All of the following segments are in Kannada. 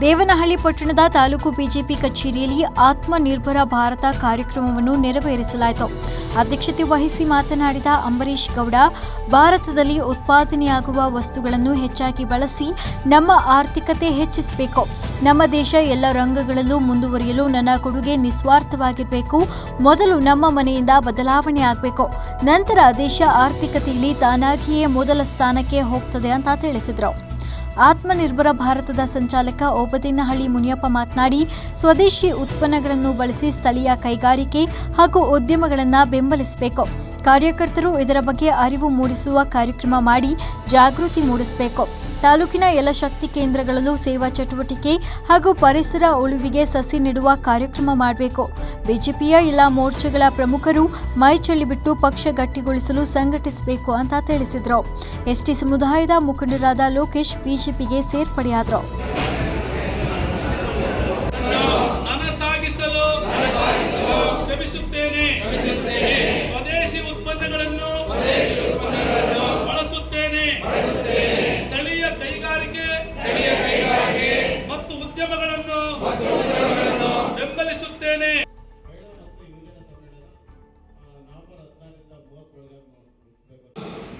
ದೇವನಹಳ್ಳಿ ಪಟ್ಟಣದ ತಾಲೂಕು ಬಿಜೆಪಿ ಕಚೇರಿಯಲ್ಲಿ ಆತ್ಮನಿರ್ಭರ ಭಾರತ ಕಾರ್ಯಕ್ರಮವನ್ನು ನೆರವೇರಿಸಲಾಯಿತು. ಅಧ್ಯಕ್ಷತೆ ವಹಿಸಿ ಮಾತನಾಡಿದ ಅಂಬರೀಶ್ ಗೌಡ, ಭಾರತದಲ್ಲಿ ಉತ್ಪಾದನೆಯಾಗುವ ವಸ್ತುಗಳನ್ನು ಹೆಚ್ಚಾಗಿ ಬಳಸಿ ನಮ್ಮ ಆರ್ಥಿಕತೆ ಹೆಚ್ಚಿಸಬೇಕು. ನಮ್ಮ ದೇಶ ಎಲ್ಲ ರಂಗಗಳಲ್ಲೂ ಮುಂದುವರಿಯಲು ನನ್ನ ಕೊಡುಗೆ ನಿಸ್ವಾರ್ಥವಾಗಿರಬೇಕು. ಮೊದಲು ನಮ್ಮ ಮನೆಯಿಂದ ಬದಲಾವಣೆ ಆಗಬೇಕು. ನಂತರ ದೇಶ ಆರ್ಥಿಕತೆಯಲ್ಲಿ ತಾನಾಗಿಯೇ ಮೊದಲ ಸ್ಥಾನಕ್ಕೆ ಹೋಗ್ತದೆ ಅಂತ ತಿಳಿಸಿದರು. ಆತ್ಮನಿರ್ಭರ ಭಾರತದ ಸಂಚಾಲಕ ಓಬದಿನಹಳ್ಳಿ ಮುನಿಯಪ್ಪ ಮಾತನಾಡಿ, ಸ್ವದೇಶಿ ಉತ್ಪನ್ನಗಳನ್ನು ಬಳಸಿ ಸ್ಥಳೀಯ ಕೈಗಾರಿಕೆ ಹಾಗೂ ಉದ್ಯಮಗಳನ್ನು ಬೆಂಬಲಿಸಬೇಕು. ಕಾರ್ಯಕರ್ತರು ಇದರ ಬಗ್ಗೆ ಅರಿವು ಮೂಡಿಸುವ ಕಾರ್ಯಕ್ರಮ ಮಾಡಿ ಜಾಗೃತಿ ಮೂಡಿಸಬೇಕು. ತಾಲೂಕಿನ ಎಲ್ಲ ಶಕ್ತಿ ಕೇಂದ್ರಗಳಲ್ಲೂ ಸೇವಾ ಚಟುವಟಿಕೆ ಹಾಗೂ ಪರಿಸರ ಉಳುವಿಗೆ ಸಸಿ ನೆಡುವ ಕಾರ್ಯಕ್ರಮ ಮಾಡಬೇಕು. ಬಿಜೆಪಿಯ ಎಲ್ಲ ಮೋರ್ಚಾಗಳ ಪ್ರಮುಖರು ಮೈ ಚೆಲ್ಲಿಬಿಟ್ಟು ಪಕ್ಷ ಗಟ್ಟಿಗೊಳಿಸಲು ಸಂಘಟಿಸಬೇಕು ಅಂತ ತಿಳಿಸಿದರು. ಎಸ್ಟಿ ಸಮುದಾಯದ ಮುಖಂಡರಾದ ಲೋಕೇಶ್ ಬಿಜೆಪಿಗೆ ಸೇರ್ಪಡೆಯಾದರು. ನನಸಾಗಿಸಲು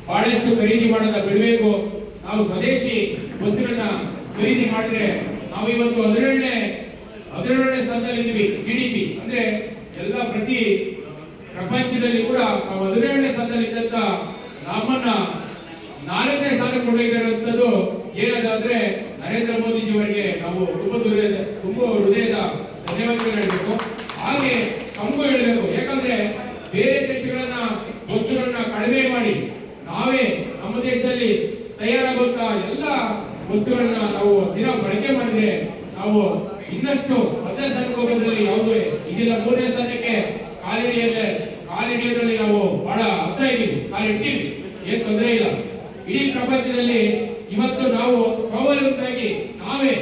ಬಹಳಷ್ಟು ಖರೀದಿ ಮಾಡೋದ ಬಿಡಬೇಕು. ನಾವು ಸ್ವದೇಶಿ ವಸ್ತುಗಳನ್ನ ಖರೀದಿ ಮಾಡಿದ್ರೆ ನಾವು ಇವತ್ತು ಹದಿನೇಳನೇ ಹದಿನೇಳನೇ ಸ್ಥಾನದಲ್ಲಿ ಇದ್ದೀವಿ ಜಿ ಡಿ ಪಿ ಅಂದ್ರೆ ಎಲ್ಲ ಪ್ರತಿ ಪ್ರಪಂಚದಲ್ಲಿ ಕೂಡ ನಾವು ಹದಿನೇಳನೇ ಸ್ಥಾನದಲ್ಲಿ ಇದ್ದಂತ ನಮ್ಮನ್ನ ನಾಲ್ಕನೇ ಸ್ಥಾನ ಕೊಂಡೊಯ್ದಿರುವಂತದ್ದು ಏನದಾದ್ರೆ ನರೇಂದ್ರ ಮೋದಿಜಿಯವರಿಗೆ ನಾವು ತುಂಬ ಹೃದಯದ ತುಂಬ ಹೃದಯದ ಧನ್ಯವಾದಗಳು ಹೇಳಬೇಕು. ಹಾಗೆ ತಮಗೂ ಹೇಳಬೇಕು. ಯಾಕಂದ್ರೆ ಬೇರೆ ದೇಶಗಳನ್ನ ವಸ್ತುಗಳನ್ನ ಕಡಿಮೆ ಮಾಡಿ ನಾವೇ ನಮ್ಮ ದೇಶದಲ್ಲಿ ತಯಾರಾಗುವಂತ ಎಲ್ಲ ವಸ್ತುಗಳನ್ನ ನಾವು ದಿನ ಬಳಕೆ ಮಾಡಿದ್ರೆ ನಾವು ಇನ್ನಷ್ಟು ಸ್ಥಾನಕ್ಕೆ ಹೋಗೋದ್ರಲ್ಲಿ ಯಾವುದೇ ಇದಿಲ್ಲ, ಮೂರನೇ ಸ್ಥಾನಕ್ಕೆ ಕಾಲಿಡಿಯಲ್ಲೇ, ಕಾಲಿಡಿಯೋದ್ರಲ್ಲಿ ನಾವು ಬಹಳ ಹತ್ರ ಇದ್ದೀವಿ ಕಾಲಿಡ್ತೀವಿ ಏನ್ ತೊಂದರೆ ಇಲ್ಲ. ಇಡೀ ಪ್ರಪಂಚದಲ್ಲಿ ಇವತ್ತು ನಾವು ಸ್ವಾವಲಂಬಿಯಾಗಿ ನಾವೇ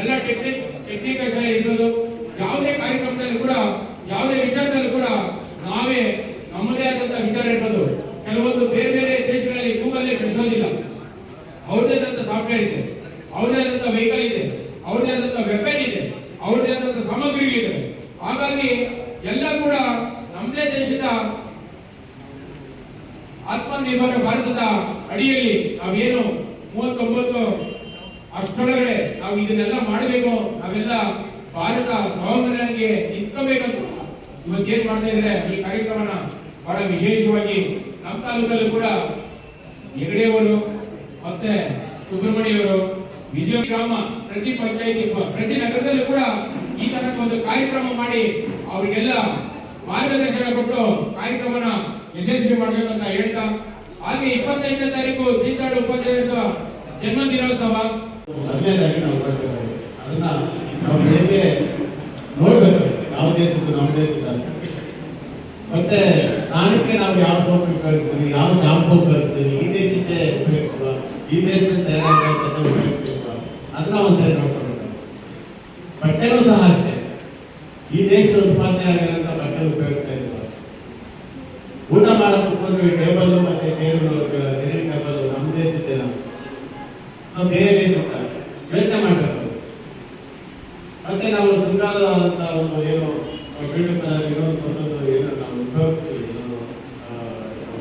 ಎಲ್ಲ ಟೆಕ್ನಿಕ್ ಟೆಕ್ನಿಕಲ್ ಇರೋದು ಯಾವುದೇ ಕಾರ್ಯಕ್ರಮದಲ್ಲಿ ಕೂಡ, ಯಾವುದೇ ವಿಚಾರದಲ್ಲಿ ಕೂಡ ನಾವೇ ನಮ್ಮದೇ ಆದಂತ ವಿಚಾರ ಇರ್ಬೋದು ಕೆಲವೊಂದು ಬೇರೆ ಬೇರೆ ದೇಶಗಳಲ್ಲಿ ಗೂಗಲ್ ಬೆಳೆಸೋದಿಲ್ಲ ಅವ್ರದೇ ಆದಂತ ಸಾಫ್ಟ್ವೇರ್ ಇದೆ. ಅವ್ರದೇ ಆದಂತ ವೆಹಿಕಲ್ ಇದೆ. ಅವ್ರದೇ ಆದಂತ ವೆಪನ್ ಇದೆ. ಅವ್ರದೇ ಆದಂತ ಸಾಮಗ್ರಿಗಳಿದೆ ಹಾಗಾಗಿ ಎಲ್ಲ ಕೂಡ ನಮ್ಮದೇ ದೇಶದ ಆತ್ಮನಿರ್ಭರ ಭಾರತದ ಅಡಿಯಲ್ಲಿ ನಾವೇನು ಮೂವತ್ತೊಂಬತ್ತು ಅಷ್ಟೊಳಗಡೆ ನಾವು ಇದನ್ನೆಲ್ಲ ಮಾಡಬೇಕು ನಾವೆಲ್ಲ ಭಾರತ ಸ್ವಾವಲಂಬನೆಗೆ ನಿಂತ್ಕೋಬೇಕಂತ ಇವತ್ತು ಏನ್ ಮಾಡ್ತಾ ಇದ್ರೆ ಈ ಕಾರ್ಯಕ್ರಮನ ಬಹಳ ವಿಶೇಷವಾಗಿ ನಮ್ಮ ತಾಲೂಕಲ್ಲೂ ಕೂಡ ಹೆಗಡೆಯವರು ಮತ್ತೆ ಸುಬ್ರಹ್ಮಣ್ಯವರು ವಿಜಯ ಗ್ರಾಮ ಪ್ರತಿ ಪಂಚಾಯತಿ ಪ್ರತಿ ನಗರದಲ್ಲೂ ಕೂಡ ಈ ತರಹ ಒಂದು ಕಾರ್ಯಕ್ರಮ ಮಾಡಿ ಅವರಿಗೆಲ್ಲ ಮಾರ್ಗದರ್ಶನ ಕೊಟ್ಟು ಕಾರ್ಯಕ್ರಮನ ಯಶಸ್ವಿ ಮಾಡಬೇಕಂತ ಹೇಳ್ತಾ, ಹಾಗೆ ಇಪ್ಪತ್ತೈದನೇ ತಾರೀಕು ದೀನದಯಾಳ್ ಉಪಾಧ್ಯಾಯರ ಜನ್ಮ ದಿನೋತ್ಸವ ನಾವು ಅದನ್ನ ನಾವು ಅಂತ. ಮತ್ತೆ ಸ್ನಾನಕ್ಕೆ ನಾವು ಯಾವ ಸೋಪ್ ಕಳಿಸ್ತೀವಿ, ಯಾವ ಶಾಂಪು ಕಳಿಸ್ತೀವಿ, ಈ ದೇಶಕ್ಕೆ ಉಪಯೋಗಿಸುವ ಈ ದೇಶದಲ್ಲಿ ತಯಾರಾಗಿರುವಂಥದ್ದು ಉಪಯೋಗಿಸುವ ಅದನ್ನ ಒಂದು ನೋಡ್ಕೊಳ್ಬೇಕು ಬಟ್ಟೆನೂ ಸಹ ಅಷ್ಟೇ. ಈ ದೇಶದ ಉತ್ಪಾದನೆ ಆಗಿರೋಂಥ ಬಟ್ಟೆ ಉಪಯೋಗಿಸ್ತಾ ಇದ್ದೀವಿ ಊಟ ಮಾಡಕ್ ಕುತ್ಕೊಂಡ್ರೆ ಟೇಬಲ್ ಮತ್ತೆ ಚೇರು ಬೇರೆ ಟೇಬಲ್ ನಮ್ಮ ದೇಶದ ನಾವು. ಬೇರೆ ದೇಶ ಯೋಚನೆ ಮಾಡಬೇಕು. ಮತ್ತೆ ನಾವು ಶೃಂಗಾರದ ಒಂದು ಏನು ಬ್ಯೂಟಿ ಕಲರ್ ಇನ್ನೊಂದು ಮತ್ತೊಂದು ಏನು ನಾವು ಉಪಯೋಗಿಸ್ತೀವಿ ಏನು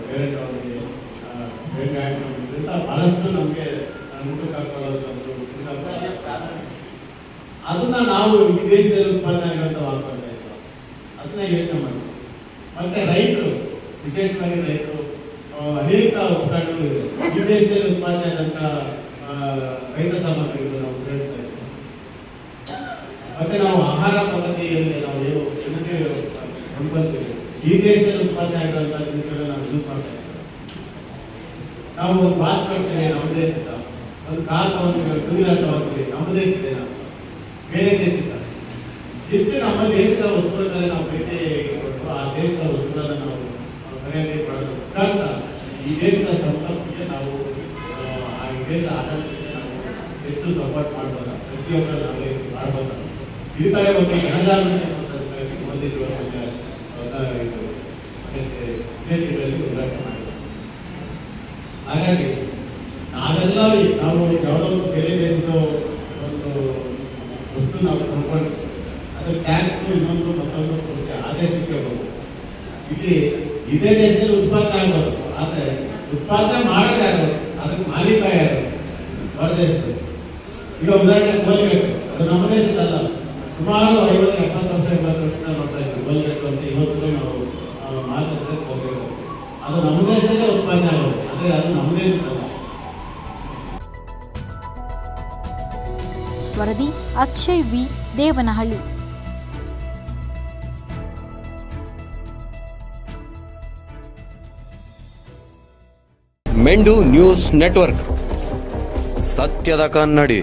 ಬೇರೆ ಬೇರೆ ಇದರಿಂದ ಬಹಳಷ್ಟು ನಮಗೆ ಅದನ್ನ ನಾವು ಈ ದೇಶದಲ್ಲಿ ಉತ್ಪಾದನೆ ಆಗಿರೋಂಥ ಹಾಕೊಳ್ತಾ ಇದ್ದೀವಿ ಅದನ್ನ ಯೋಚನೆ ಮಾಡಿ ಮತ್ತೆ ರೈತರು ವಿಶೇಷವಾಗಿ ರೈತರು ಅನೇಕ ಉಪಕರಣಗಳು ಇದೆ. ಈ ದೇಶದಲ್ಲಿ ಉತ್ಪಾದನೆ ಆದಂತ ಆ, ರೈತ ಸಾಮಗ್ರಿಗಳು ನಾವು ಉಪಯೋಗಿಸ್ತಾ ಇದ್ದೀವಿ ಮತ್ತೆ ನಾವು ಆಹಾರ ಪದ್ಧತಿಯಲ್ಲಿ ನಾವು ಏನು ಹೊಂದ್ಕೊಳ್ತೀವಿ ಈ ದೇಶದಲ್ಲಿ ಉತ್ಪಾದನೆ ಆಗಿರುವಂತಹ ದೇಶಗಳನ್ನ ನಾವು ಯೂಸ್ ಮಾಡ್ತಾ ಇದ್ದೀವಿ ನಾವು ಒಂದು ಮಾತು ಕಟ್ತೇವೆ ನಮ್ಮ ದೇಶದ ಒಂದು ಕಾರ್ ತಗೊಂತೀವಿ ಟೂ ವೀಲರ್ ತಗೊಂತೀವಿ ನಮ್ಮ ದೇಶದ ನಾವು ಬೇರೆ ದೇಶದ ಹೆಚ್ಚು ನಮ್ಮ ದೇಶದ ವಸ್ತುಗಳ ನಾವು ಪ್ರೀತಿ ಕೊಟ್ಟು ಆ ದೇಶದ ವಸ್ತುಗಳನ್ನು ನಾವು ಮರ್ಯಾದೆ ಮಾಡೋದು ಮುಖಾಂತರ ಈ ದೇಶದ ಸಂಪತ್ತಿಗೆ ನಾವು ಆ, ದೇಶದ ಆಡಳಿತಕ್ಕೆ ನಾವು ಹೆಚ್ಚು ಸಪೋರ್ಟ್ ಮಾಡ್ಬೋದು ಪ್ರತಿಯೊಬ್ಬರ ನಾವು ಮಾಡ್ಬೋದು ಈ ಕಡೆ ಒಂದು ಜನಜಾಗೃತಿ ಇದು ಅದಕ್ಕೆ ಇದೇ ತಿಂಗಳಲ್ಲಿ ಉದ್ಘಾಟನೆ ಹಾಗಾಗಿ ನಾವೆಲ್ಲ ನಾವು ಯಾವುದೋ ಒಂದು ಬೇರೆ ದೇಶದ ಒಂದು ವಸ್ತು ನಾವು ಕೊಂಡ್ಕೊಂಡು ಅದು ಟ್ಯಾಕ್ಸ್ ಇನ್ನೊಂದು ಮತ್ತೊಂದು ಕೊಡುತ್ತೆ ಆದೇಶಕ್ಕೆ ಹೋಗುದು ಇಲ್ಲಿ ಇದೇ ದೇಶದಲ್ಲಿ ಉತ್ಪಾದನೆ ಆಗ್ಬೋದು, ಆದರೆ ಉತ್ಪಾದನೆ ಮಾಡೋದೇ ಆಗ್ಬೋದು, ಅದಕ್ಕೆ ಮಾಲೀಕ ಯಾರು? ಹೊರ ದೇಶದಲ್ಲಿ ಈಗ ಉದಾಹರಣೆ ಗೋಲ್ಗಟ್ಟು ಅದು ನಮ್ಮ ದೇಶದಲ್ಲ. ಸುಮಾರು ಐವತ್ತು, ಎಪ್ಪತ್ತು ವರ್ಷ, ಎಂಬತ್ತು ವರ್ಷದಿಂದ ನೋಡ್ತಾ ಇದ್ವಿ ಗೋಲ್ಗಟ್ಟು ಅಂತ ಇವತ್ತು ನಾವು ಮಾತಾಡಿದ್ರೆ ಅದು ನಮ್ಮ ದೇಶದಲ್ಲೇ ಉತ್ಪಾದನೆ ಆಗೋದು ಅಂದರೆ ಅದು ನಮ್ಮ ದೇಶದಲ್ಲ ವರದಿ ಅಕ್ಷಯ್ ವಿ. ದೇವನಹಳ್ಳಿ. ಮೆಂಡು ನ್ಯೂಸ್ ನೆಟ್ವರ್ಕ್. ಸತ್ಯದ ಕನ್ನಡಿ.